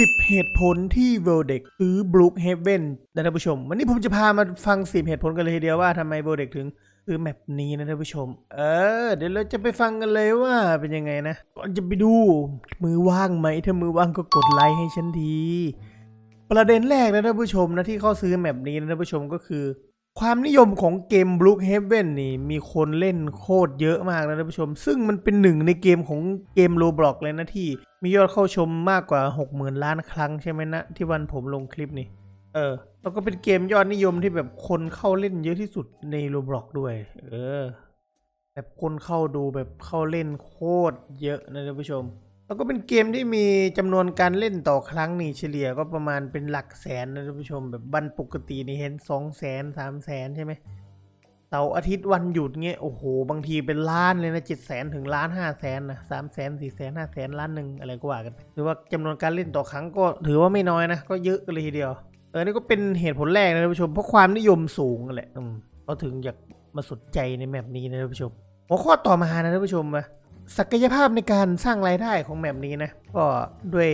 10 เหตุผลที่เวลเด็กซื้อบลูคเฮเว่นนะท่านผู้ชม วันนี้ผมจะพามาฟัง 10 เหตุผลกันเลยทีเดียวว่าทำไมเวลเด็กถึงซื้อแมปนี้นะท่านผู้ชม เออ เดี๋ยวเราจะไปฟังกันเลยว่าเป็นยังไงนะ ก่อนจะไปดูมือว่างไหม ถ้ามือว่างก็กดไลค์ให้ฉันที ประเด็นแรกนะท่านผู้ชมนะที่เขาซื้อแมปนี้นะท่านผู้ชมก็คือ ความนิยมของเกม Brook Haven นี่มีคนเล่นโคตรเยอะมากนะท่านผู้ชม ซึ่งมันเป็นหนึ่งในเกมของเกม Roblox เลยนะที่ มียอดเข้าชมมากกว่า 60,000 ล้านครั้งใช่ไหมนะ ที่วันผมลงคลิปนี้เออ แล้วก็เป็นเกมยอดนิยมที่แบบคนเข้าเล่นเยอะที่สุดใน Roblox ด้วย เออ แบบคนเข้าดูแบบเข้าเล่นโคตรเยอะนะท่านผู้ชม แล้วก็เป็นเกมที่มีจำนวนการเล่นต่อครั้งนี่เฉลี่ยก็ประมาณเป็นหลักแสนนะท่านผู้ชมแบบวันปกตินี่เห็นสองแสนสามแสนใช่ไหมเสาร์อาทิตย์วันหยุดเงี้ยโอ้โห บางทีเป็นล้านเลยนะเจ็ดแสนถึงล้านห้าแสนนะสามแสนสี่แสนห้าแสนล้านหนึ่งอะไรก็ว่ากันไปถือว่าจำนวนการเล่นต่อครั้งก็ถือว่าไม่น้อยนะ ก็เยอะเลยทีเดียว เออนี่ก็เป็นเหตุผลแรกนะท่านผู้ชม เพราะความนิยมสูงแหละอืมเขาถึงอยากมาสนใจในแมปนี้นะท่านผู้ชมหัวข้อต่อมานะท่านผู้ชมว่า ศักยภาพในการสร้างรายได้ของแมปนี้นะ ก็ด้วย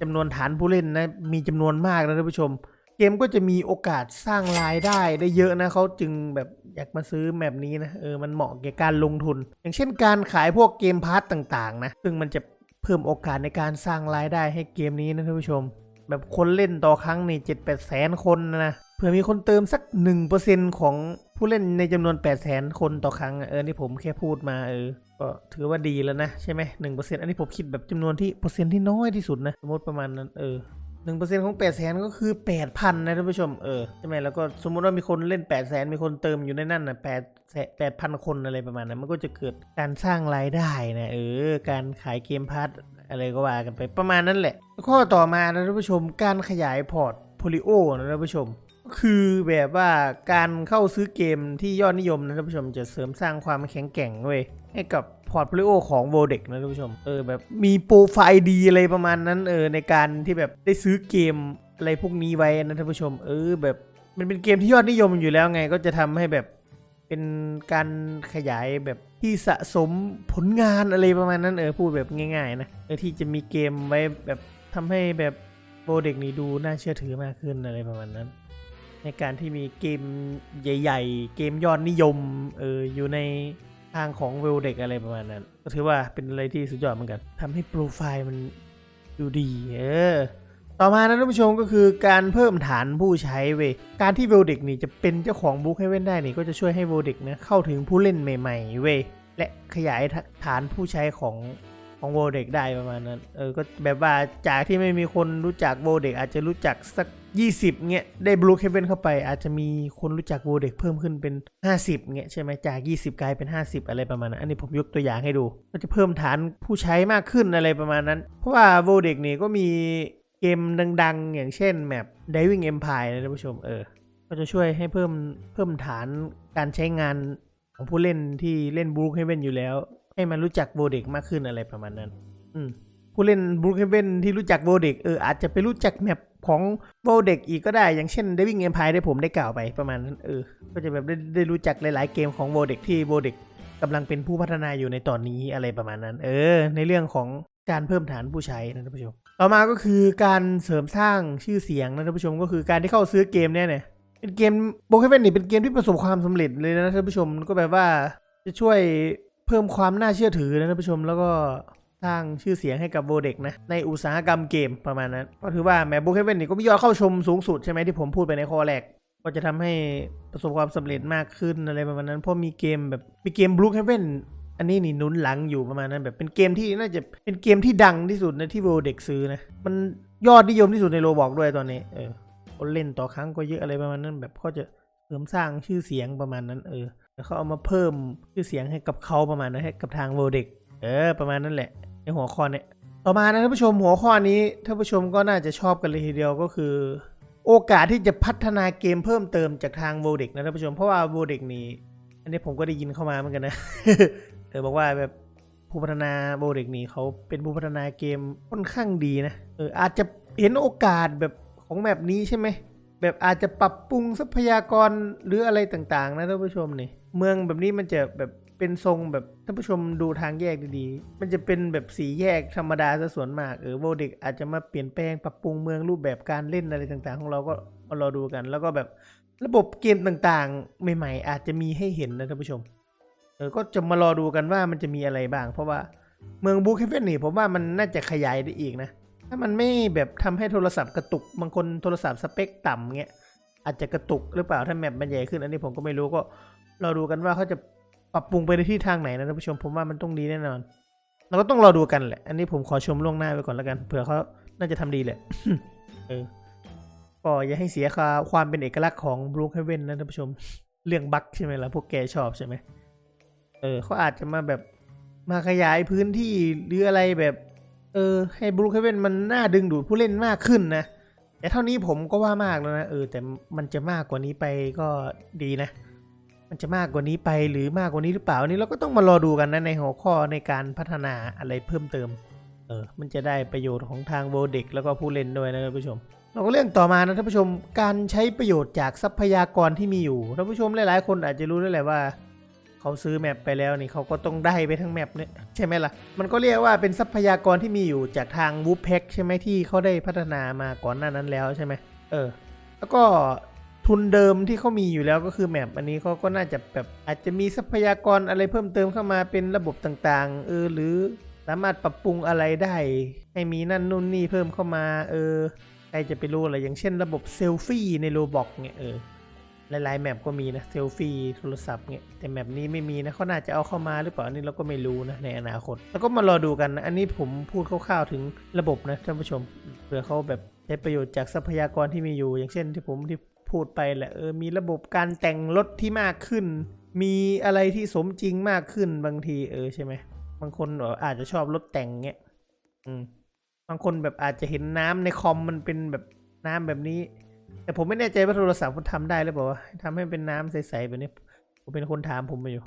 จำนวนฐานผู้เล่นนะมีจำนวนมากนะท่านผู้ชม เกมก็จะมีโอกาสสร้างรายได้ได้เยอะนะเขาจึงแบบอยากมาซื้อแมปนี้นะเออมันเหมาะแก่การลงทุน อย่างเช่นการขายพวกเกมพาร์ตต่างๆนะซึ่งมันจะเพิ่มโอกาสในการสร้างรายได้ให้เกมนี้นะท่านผู้ชม แบบคนเล่นต่อครั้งนี่เจ็ดแปดแสนคนนะเผื่อมีคนเติมสัก 1%ของ ผู้เล่นในจำนวน 8 0 0แสนคนต่อครั้ง เออ นี่ผมแค่พูดมาเออ ก็ถือว่าดีแล้วนะใช่ไหมหนึ่งเปอร์เซ็นต์อันนี้ผมคิดแบบจำนวนที่เปอร์เซ็นต์ที่น้อยที่สุดนะ สมมติประมาณนั้นเออหนึ่งเปอร์เซ็นต์ของแปดแสนก็คือแปดพันนะท่านผู้ชมเออใช่ไหมแล้วก็สมมุติว่ามีคนเล่นแปดแสนมีคนเติมอยู่ในนั่นนะแปดแปดพันคนอะไรประมาณนั้นมันก็จะเกิดการสร้างรายได้นะเออ การขายเกมพาร์ทอะไรก็ว่ากันไปประมาณนั้นแหละ ข้อต่อมานะท่านผู้ชมการขยายพอร์ตโพลิโอนะท่านผู้ชม คือแบบว่าการเข้าซื้อเกมที่ยอดนิยมนะท่านผู้ชมจะเสริมสร้างความแข็งแกร่งเว้ยให้กับพอร์ตโฟลิโอของโวเด็กนะท่านผู้ชมเออแบบมีโปรไฟล์ดีอะไรประมาณนั้นเออในการที่แบบได้ซื้อเกมอะไรพวกนี้ไว้นะท่านผู้ชม เออแบบมันเป็นเกมที่ยอดนิยมอยู่แล้วไงก็จะทำให้แบบเป็นการขยายแบบที่สะสมผลงานอะไรประมาณนั้นเออพูดแบบง่ายๆนะเออที่จะมีเกมไว้แบบทำให้แบบโวเด็กนี้ดูน่าเชื่อถือมากขึ้นอะไรประมาณนั้น ในการที่มีเกมใหญ่ ๆ เกมยอดนิยมเอออยู่ในทางของเวลเด็กอะไรประมาณนั้น ก็ถือว่าเป็นอะไรที่สุดยอดเหมือนกันทำให้โปรไฟล์มันดูดีเออต่อมานะท่านผู้ชมก็คือการเพิ่มฐานผู้ใช้เวการที่เวลเด็กนี่จะเป็นเจ้าของบุ๊กให้เว้นได้นี่ก็จะช่วยให้เวลเด็กนะเข้าถึงผู้เล่นใหม่ ๆ เวและขยายฐานผู้ใช้ของ ของโวเด็กได้ประมาณนั้น เออ ก็แบบว่าจากที่ไม่มีคนรู้จักโวเด็กอาจจะรู้จักสัก 20เงี้ย ได้บลูเคเวนเข้าไป อาจจะมีคนรู้จักโวเด็กเพิ่มขึ้นเป็น 50เงี้ยใช่ไหมจาก 20 กลายเป็น 50 อะไรประมาณนั้น อันนี้ผมยกตัวอย่างให้ดู ก็จะเพิ่มฐานผู้ใช้มากขึ้นอะไรประมาณนั้น เพราะว่าโวเด็กนี่ก็มีเกมดัง ๆ อย่างเช่นแมป Diving Empire นะท่านผู้ชม เออ ก็จะช่วยให้เพิ่มเพิ่มฐานการใช้งานของผู้เล่นที่เล่นบลูเคเวนอยู่แล้ว ให้มันรู้จักโวเด็กมากขึ้นอะไรประมาณนั้น อืมผู้เล่นบรูคเฮเวนที่รู้จักโวเด็กเอออาจจะไปรู้จักแมปของโวเด็กอีกก็ได้ อย่างเช่น d ด v ิ n g ง m ม i r e ได้ผมได้กล่าวไปประมาณนั้นเออ ก็จะแบบได้ได้รู้จักหลายๆเกมของโวเด็กที่โวเด็กกำลังเป็นผู้พัฒนาอยู่ในตอนนี้อะไรประมาณนั้น เออ ในเรื่องของการเพิ่มฐานผู้ใช้นะท่านผู้ชม ต่อมาก็คือการเสริมสร้างชื่อเสียงนะท่านผู้ชมก็คือการที่เข้าซื้อเกมเนี่ยเนี่ยเป็นเกมโบเ h เวนนี่เป็นเกมที่ประสบความสำเร็จเลยนะท่านผู้ชมก็แบบว่าจะช่วย เพิ่มความน่าเชื่อถือนะท่านผู้ชมแล้วก็สร้างชื่อเสียงให้กับโบเด็กนะ ในอุตสาหกรรมเกมประมาณนั้นก็ถือว่าแมปบูเคเวนนี่ก็มียอดเข้าชมสูงสุดใช่ไหมที่ผมพูดไปในข้อแรก ก็จะทำให้ประสบความสำเร็จมากขึ้นอะไรประมาณนั้น เพราะมีเกมแบบมีเกมบลูเคเวนอันนี้นี่หนุนหลังอยู่ประมาณนั้นแบบเป็นเกมที่น่าจะเป็นเกมที่ดังที่สุดนะที่โบเด็กซื้อนะมันยอดนิยมที่สุดในโลบอกด้วยตอนนี้เออคนเล่นต่อครั้งก็เยอะอะไรประมาณนั้น แบบเขาจะเสริมสร้างชื่อเสียงประมาณนั้นเออ เขาเอามาเพิ่มชื่อเสียงให้กับเขาประมาณนั้นให้กับทางโบเด็กเออ ประมาณนั้นแหละในหัวข้อเนี่ยต่อมานะท่านผู้ชมหัวข้อนี้ท่านผู้ชมก็น่าจะชอบกันเลยทีเดียวก็คือ โอกาสที่จะพัฒนาเกมเพิ่มเติมจากทางโวเด็กนะท่านผู้ชมเพราะว่าโวเด็กนี่อันนี้ผมก็ได้ยินเข้ามาเหมือนกันนะเออบอกว่าแบบผู้พัฒนาโวเด็กนี่เขาเป็นผู้พัฒนาเกมค่อนข้างดีนะเอออาจจะเห็นโอกาสแบบของแบบนี้ใช่ไหม แบบอาจจะปรับปรุงทรัพยากรหรืออะไรต่างๆ นะท่านผู้ชมนี่เมืองแบบนี้มันจะแบบเป็นทรงแบบท่านผู้ชมดูทางแยกดีๆ มันจะเป็นแบบสีแยกธรรมดาซะส่วนมากเออโวเด็กอาจจะมาเปลี่ยนแปลงปรับปรุงเมืองรูปแบบการเล่นอะไรต่างๆ ของเราก็รอดูกัน แล้วก็แบบระบบเกมต่างๆ ใหม่ ๆ อาจจะมีให้เห็นนะท่านผู้ชมเออก็จะมารอดูกันว่ามันจะมีอะไรบ้าง เพราะว่าเมืองบูคเฟนนี่ผมว่ามันน่าจะขยายได้อีกนะ ถ้ามันไม่แบบทำให้โทรศัพท์กระตุกบางคนโทรศัพท์สเปคต่ำเงี้ยอาจจะกระตุกหรือเปล่าถ้าแมปมันใหญ่ขึ้น อันนี้ผมก็ไม่รู้ก็เรอดูกันว่าเขาจะปรับปรุงไปในที่ทางไหนนะท่านผู้ชมผมว่ามันต้องดีแน่นอน เราก็ต้องรอดูกันแหละ อันนี้ผมขอชมล่วงหน้าไปก่อนแล้วกันเผื่อเขาน่าจะทำดีแหละเออก็อย่าให้เสียค่าความเป็นเอกลักษณ์ของบรูคเฮเว่นนะท่านผู้ชมเรื่องบั๊กใช่ไหมล่ะพวกแกชอบใช่ไหมเออเขาอาจจะมาแบบมาขยายพื้นที่หรืออะไรแบบ เออให้บรูคเฮเวนมันน่าดึงดูดผู้เล่นมากขึ้นนะ แต่เท่านี้ผมก็ว่ามากแล้วนะเออแต่มันจะมากกว่านี้ไปก็ดีนะ มันจะมากกว่านี้ไปหรือมากกว่านี้หรือเปล่านนี้เราก็ต้องมารอดูกันนะในหัวข้อในการพัฒนาอะไรเพิ่มเติมเออมันจะได้ประโยชน์ของทางโวเด็กแล้วก็ผู้เล่นด้วยนะท่านผู้ชม เราก็เรื่องต่อมานะท่านผู้ชมการใช้ประโยชน์จากทรัพยากรที่มีอยู่ท่านผู้ชมหลายๆ คนอาจจะรู้ได้แหละว่า เขาซื้อแมปไปแล้วนี่เขาก็ต้องได้ไปทั้งแมปเนี่ยใช่ไหมล่ะ มันก็เรียกว่าเป็นทรัพยากรที่มีอยู่จากทางวูฟแพ็กใช่ไหมที่เขาได้พัฒนามาก่อนหน้านั้นแล้วใช่ไหมเออ แล้วก็ทุนเดิมที่เขามีอยู่แล้วก็คือแมปอันนี้เขาก็น่าจะแบบอาจจะมีทรัพยากรอะไรเพิ่มเติมเข้ามาเป็นระบบต่างๆ เออหรือสามารถปรับปรุงอะไรได้ ให้มีนั่นนู่นนี่เพิ่มเข้ามา เออใครจะไปรู้อะไรอย่างเช่นระบบเซลฟี่ในโรบอกเนี่ยเออ หลายๆแมปก็มีนะเซลฟี่โทรศัพท์เนี่ยแต่แมปนี้ไม่มีนะเขาน่าจะเอาเข้ามาหรือเปล่าอันนี้เราก็ไม่รู้นะในอนาคต แล้วก็มารอดูกันนะอันนี้ผมพูดคร่าวๆถึงระบบนะท่านผู้ชมเผื่อเขาแบบใช้ประโยชน์จากทรัพยากรที่มีอยู่ อย่างเช่นที่ผมที่พูดไปแหละเออมีระบบการแต่งรถที่มากขึ้น มีอะไรที่สมจริงมากขึ้นบางทีเออใช่ไหมบางคนอออาจจะชอบรถแต่งเงี้ยอืมบางคนแบบอาจจะเห็นน้ำในคอมมันเป็นแบบน้ำแบบนี้ แต่ผมไม่แน่ใจว่าโทรศัพท์มันทำได้หรือเปล่าวะทำให้เป็นน้ำใสๆแบบนี้ ผมเป็นคนถามผมมาอยู่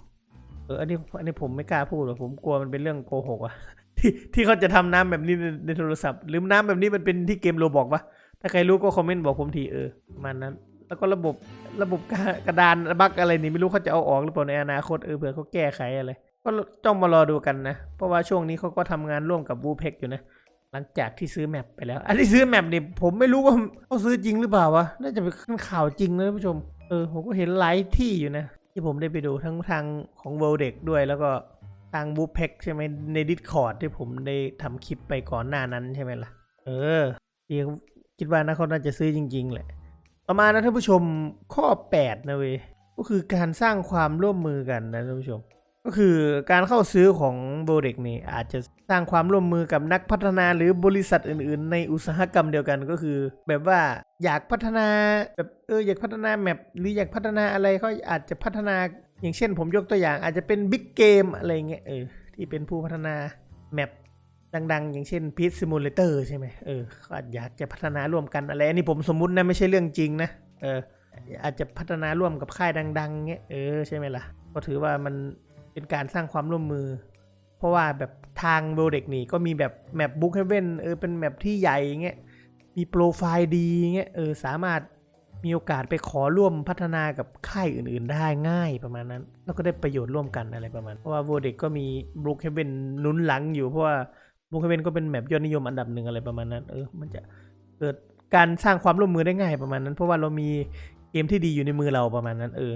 เอออันนี้อันนี้ผมไม่กล้าพูดหรอกผมกลัวมันเป็นเรื่องโกหกอะที่ที่เขาจะทำน้ำแบบนี้ในในโทรศัพท์หรือน้ำแบบนี้มันเป็นที่เกมโรบอกปะถ้าใครรู้ก็คอมเมนต์บอกผมทีเออประมันนั้น แล้วก็ระบบระบบกระกระดานบั๊กอะไรนี่ไม่รู้เขาจะเอาออกหรือเปล่าในอนาคตเออเผื่อเขาแก้ไขอะไรก็ต้องมารอดูกันนะ เพราะว่าช่วงนี้เขาก็ทำงานร่วมกับบูเพ็กอยู่นะ หลังจากที่ซื้อแมปไปแล้ว อันที่ซื้อแมปเนี่ยผมไม่รู้ว่าเขาซื้อจริงหรือเปล่าวะ น่าจะเป็นข่าวจริงนะท่านผู้ชม เออ ผมก็เห็นหลายที่อยู่นะ ที่ผมได้ไปดูทั้งทางของ World d e c ด้วยแล้วก็ทางบูเพ็กใช่ไหมใน Discord ที่ผมได้ทำคลิปไปก่อนหน้านั้นใช่ไหมล่ะ เออพี่คิดว่านะเขาน่าจะซื้อจริง ๆ แหละต่อมานะท่านผู้ชมข้อ 8 นะเว้ยก็คือการสร้างความร่วมมือกันนะท่านผู้ชม ก็คือการเข้าซื้อของโบเด็กนี่อาจจะสร้างความร่วมมือกับนักพัฒนาหรือบริษัทอื่น ๆ ในอุตสาหกรรมเดียวกันก็คือ แบบว่าอยากพัฒนาแบบเอออยากพัฒนาแมปหรืออยากพัฒนาอะไรเขาอาจจะพัฒนาอย่างเช่นผมยกตัวอย่างอาจจะเป็นบิ๊กเกมอะไรเงี้ยเออที่เป็นผู้พัฒนาแมปดัง ๆ อย่างเช่น p ี t Simulator ใช่ไหมเออเขาอาจอยากจะพัฒนาร่วมกันอะไรนนี้ผมสมมุตินะไม่ใช่เรื่องจริงนะเอออาจจะพัฒนาร่วมกับค่ายดัง ๆเงี้ยเออใช่ไหมล่ะก็ถือว่ามัน เป็นการสร้างความร่วมมือ เพราะว่าแบบทางโบเด็กนี่ก็มีแบบแมปบุ๊กเฮเว่นเออเป็นแมปที่ใหญ่เงี้ยมีโปรไฟล์ดีเงี้ยเออสามารถมีโอกาสไปขอร่วมพัฒนากับค่ายอื่น ๆ ได้ง่ายประมาณนั้น แล้วก็ได้ประโยชน์ร่วมกันอะไรประมาณ เพราะว่าโบเด็กก็มีบุ๊กเฮเวนนุนหลังอยู่เพราะว่าบุ๊กเฮเวนก็เป็นแมปยอดนิยมอันดับหนึ่งอะไรประมาณนั้น เออมันจะเกิดการสร้างความร่วมมือได้ง่ายประมาณนั้น เพราะว่าเรามีเกมที่ดีอยู่ในมือเราประมาณนั้น เออ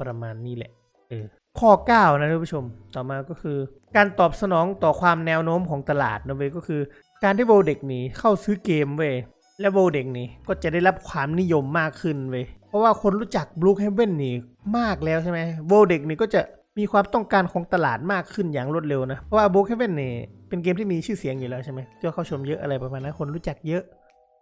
ประมาณนี้แหละ เออ ข้อ 9 นะท่านผู้ชม ต่อมาก็คือ การตอบสนองต่อความแนวโน้มของตลาดนะเว้ยก็คือ การที่โวเด็กนี่เข้าซื้อเกมเว้ยและโวเด็กนี่ก็จะได้รับความนิยมมากขึ้นเว้ยเพราะว่าคนรู้จัก Blue Heaven นี่มากแล้วใช่ไหมโวเด็กนี่ก็จะมีความต้องการของตลาดมากขึ้นอย่างรวดเร็วนะ เพราะว่า Blue Heaven นี่เป็นเกมที่มีชื่อเสียงอยู่แล้วใช่ไหมยอดเข้าชมเยอะอะไรประมาณนั้นคนรู้จักเยอะ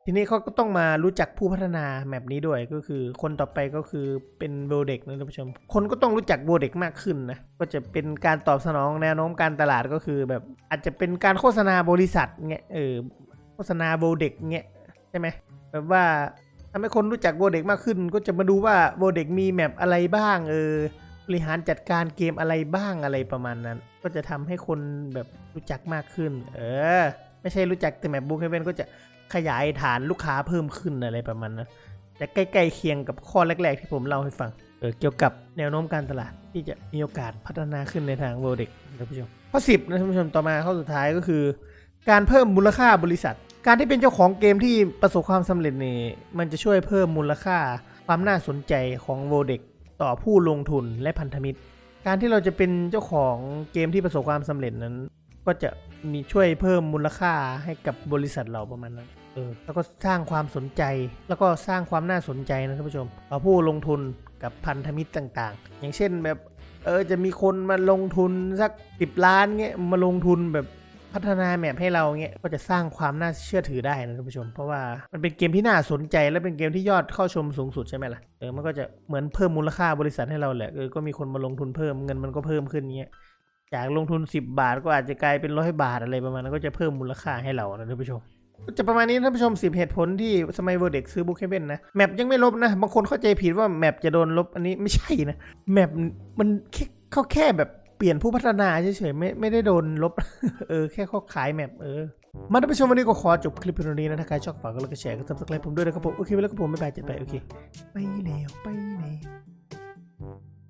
ทีนี้เขาก็ต้องมารู้จักผู้พัฒนาแมปนี้ด้วยก็คือคนต่อไปก็คือเป็นโบเด็กนะท่านผู้ชม คนก็ต้องรู้จักโบเด็กมากขึ้นนะ ก็จะเป็นการตอบสนองแนวโน้มการตลาดก็คือ แบบอาจจะเป็นการโฆษณาบริษัทเงี้ยเออโฆษณาโบเด็กเงี้ยใช่ไหมแบบว่าทำให้คนรู้จักโบเด็กมากขึ้น ก็จะมาดูว่าโบเด็กมีแมปอะไรบ้างเออบริหารจัดการเกมอะไรบ้างอะไรประมาณนั้น ก็จะทำให้คนแบบรู้จักมากขึ้น เออ ไม่ใช่รู้จักแต่แมปบุ๊กเฮเว่นก็จะขยายฐานลูกค้าเพิ่มขึ้นอะไรประมาณนั้นแต่ใกล้ๆเคียงกับข้อแรก ๆ ที่ผมเล่าให้ฟังเออเกี่ยวกับแนวโน้มการตลาดที่จะมีโอกาสพัฒนาขึ้นในทางเวอร์เด็กท่านผู้ชมข้อสิบนะท่านผู้ชมต่อมาข้อสุดท้ายก็คือ การเพิ่มมูลค่าบริษัท การที่เป็นเจ้าของเกมที่ประสบความสำเร็จนี่มันจะช่วยเพิ่มมูลค่าความน่าสนใจของโวเด็กต่อผู้ลงทุนและพันธมิตร การที่เราจะเป็นเจ้าของเกมที่ประสบความสำเร็จนั้น ก็จะมีช่วยเพิ่มมูลค่าให้กับบริษัทเราประมาณนั้นเออแล้วก็สร้างความสนใจ แล้วก็สร้างความน่าสนใจนะท่านผู้ชมต่อผู้ลงทุนกับพันธมิตรต่างๆ อย่างเช่นแบบเออจะมีคนมาลงทุนสักสิบล้านเงี้ยมาลงทุนแบบพัฒนาแมปให้เราเงี้ยก็จะสร้างความน่าเชื่อถือได้นะท่านผู้ชม เพราะว่ามันเป็นเกมที่น่าสนใจและเป็นเกมที่ยอดเข้าชมสูงสุดใช่ไหมล่ะเออมันก็จะเหมือนเพิ่มมูลค่าบริษัทให้เราแหละเออก็มีคนมาลงทุนเพิ่มเงินมันก็เพิ่มขึ้นเงี้ย จากลงทุน 10 บาทก็อาจจะกลายเป็นร้อยบาทอะไรประมาณนั้นก็จะเพิ่มมูลค่าให้เรานะท่านผู้ชม จะประมาณนี้ท่านผู้ชม 10 เหตุผลที่สมัยเวอร์เด็กซื้อบุ๊กเฮเว่นนะ แมปยังไม่ลบนะ บางคนเข้าใจผิดว่าแมปจะโดนลบอันนี้ไม่ใช่นะ แมปมันแค่เขาแค่แบบเปลี่ยนผู้พัฒนาเฉยๆไม่ไม่ได้โดนลบ เออแค่เขาขายแมปเออมาท่านผู้ชมวันนี้ก็ขอจบคลิปเพียงเท่านี้นะถ้าใครชอบฝากก็ไลค์กดแชร์ก็ซับสไครต์ผมด้วยนะครับผมโอเคไปแล้วก็ผมไม่บายจ็ดไปโอเคไปแล้วไปแล้ว